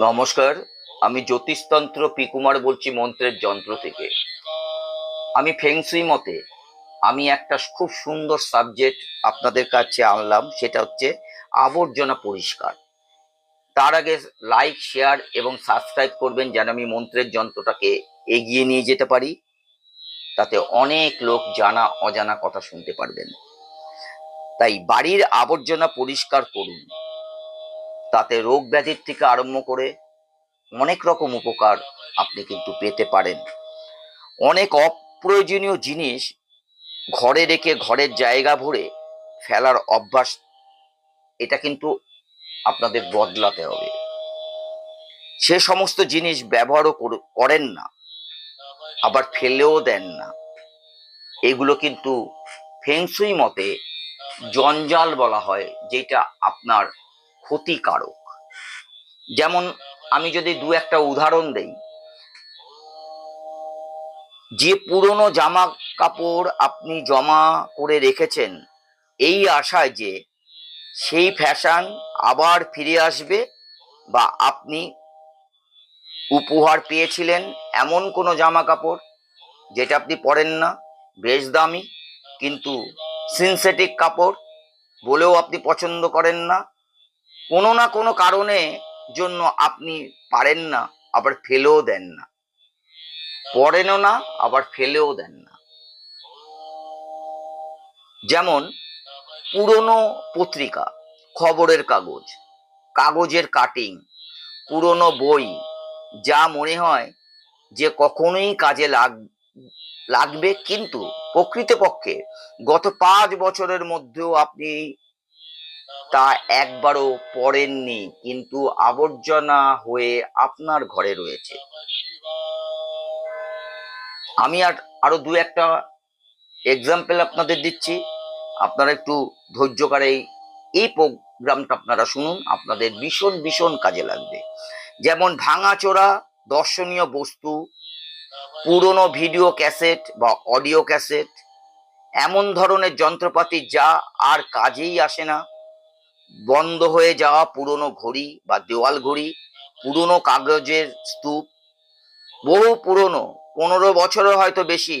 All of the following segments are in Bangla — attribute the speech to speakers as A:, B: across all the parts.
A: নমস্কার, আমি জ্যোতিষতন্ত্র পি কুমার বলছি মন্ত্রের যন্ত্র থেকে। আমি ফেংসুই মতে, আমি একটা খুব সুন্দর সাবজেক্ট আপনাদের কাছে আনলাম, সেটা হচ্ছে আবর্জনা পরিষ্কার। তার আগে লাইক শেয়ার এবং সাবস্ক্রাইব করবেন যেন আমি মন্ত্রের যন্ত্রটাকে এগিয়ে নিয়ে যেতে পারি। তাতে অনেক লোক জানা, অজানা কথা শুনতে পারবেন। তাই বাড়ির আবর্জনা পরিষ্কার করুন। তাতে রোগ ব্যাধির থেকে আরম্ভ করে অনেক রকম উপকার আপনি কিন্তু পেতে পারেন। অনেক অপ্রয়োজনীয় জিনিস ঘরে রেখে ঘরের জায়গা ভরে ফেলার অভ্যাস, এটা কিন্তু আপনাদের বদলাতে হবে। সে সমস্ত জিনিস ব্যবহারও করেন না, আবার ফেলেও দেন না। এগুলো কিন্তু ফেংসুই মতে জঞ্জাল বলা হয়, যেটা আপনার ক্ষতিকারক। যেমন আমি যদি দু একটা উদাহরণ দেই। যে পুরনো জামা কাপড় আপনি জমা করে রেখেছেন, এই আশায় যে সেই ফ্যাশন আবার ফিরে আসবে বা আপনি উপহার পেয়েছিলেন এমন কোনো জামা কাপড়, যেটা আপনি পরেন না, বেশ দামি, কিন্তু সিনথেটিক কাপড় বলেও আপনি পছন্দ করেন না কোনো না কোনো কারণে জন্য আপনি পারেন না, আবার ফেলেও দেন না। পড়েনও না, আবার ফেলেও দেন না। যেমন, পুরনো পত্রিকা, খবরের কাগজ, কাগজের কাটিং পুরনো বই, যা মনে হয় যে কখনোই কাজে লাগ, লাগবে, কিন্তু প্রকৃতপক্ষে গত পাঁচ বছরের মধ্যেও আপনি তা একবারও পড়েননি, কিন্তু আবর্জনা হয়ে আপনার ঘরে রয়েছে। আমি আর আরও দু একটা এক্সাম্পল আপনাদের দিচ্ছি। আপনারা একটু ধৈর্য করে এই- এই প্রোগ্রামটা আপনারা শুনুন, আপনাদের ভীষণ ভীষণ কাজে লাগবে। যেমন ভাঙাচোরা দর্শনীয় বস্তু, পুরনো ভিডিও ক্যাসেট বা অডিও ক্যাসেট, এমন ধরনের যন্ত্রপাতি যা আর কাজেই আসে না। বন্ধ হয়ে যাওয়া পুরনো ঘড়ি বা দেওয়াল ঘড়ি, পুরনো কাগজের স্তূপ, বহু পুরনো, পনেরো বছরও হয়তো বেশি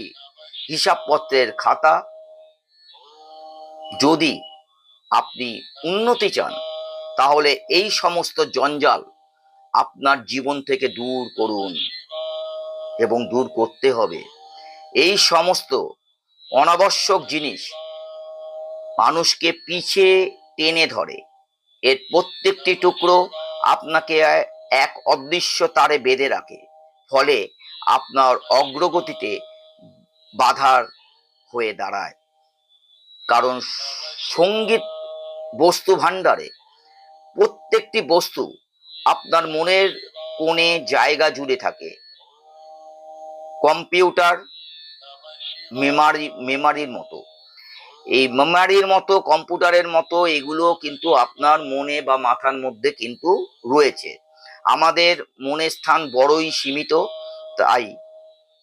A: হিসাবপত্রের খাতা। যদি আপনি উন্নতি চান, তাহলে এই সমস্ত জঞ্জাল আপনার জীবন থেকে দূর করুন এবং দূর করতে হবে। এই সমস্ত অনাবশ্যক জিনিস মানুষকে পিছে টেনে ধরে। এর প্রত্যেকটি টুকরো আপনাকে এক অদৃশ্য তারে বেঁধে রাখে। ফলে আপনার অগ্রগতিতে বাধার হয়ে দাঁড়ায়। কারণ সংগীত বস্তু ভাণ্ডারে প্রত্যেকটি বস্তু আপনার মনের কোণে জায়গা জুড়ে থাকে। কম্পিউটার, মেমারি, মেমারির মতো। এই মেমারির মতো কম্পিউটারের মতো এগুলো কিন্তু আপনার মনে বা মাথার মধ্যে কিন্তু রয়েছে। আমাদের মনের স্থান বড়ই সীমিত, তাই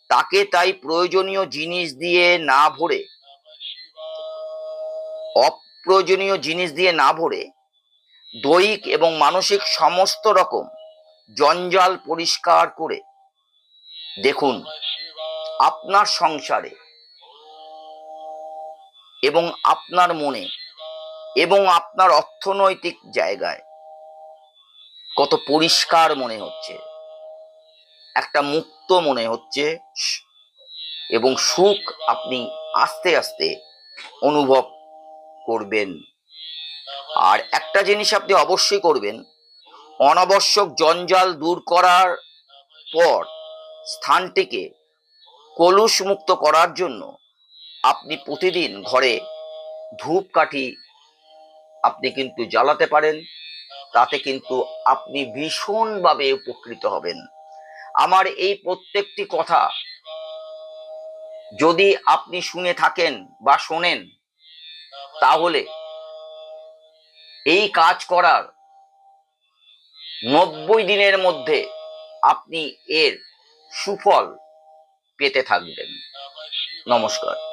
A: তাকে তাই প্রয়োজনীয় জিনিস দিয়ে না ভরে, অপ্রয়োজনীয় জিনিস দিয়ে না ভরে, দৈহিক এবং মানসিক সমস্ত রকম জঞ্জাল পরিষ্কার করে দেখুন, আপনার সংসারে এবং আপনার মনে এবং আপনার অর্থনৈতিক জায়গায় কত পরিষ্কার মনে হচ্ছে। একটা মুক্ত মনে হচ্ছে এবং সুখ আপনি আস্তে আস্তে অনুভব করবেন। আর একটা জিনিস আপনি অবশ্যই করবেন, অনাবশ্যক জঞ্জাল দূর করার পর স্থানটিকে কলুষ মুক্ত করার জন্য আপনি প্রতিদিন ঘরে ধূপকাঠি আপনি কিন্তু জ্বালাতে পারেন, তাতে কিন্তু আপনি ভীষণভাবে উপকৃত হবেন। আমার এই প্রত্যেকটি কথা যদি আপনি শুনে থাকেন বা শোনেন, তাহলে এই কাজ করার নব্বই দিনের মধ্যে আপনি এর সুফল পেতে থাকবেন। নমস্কার।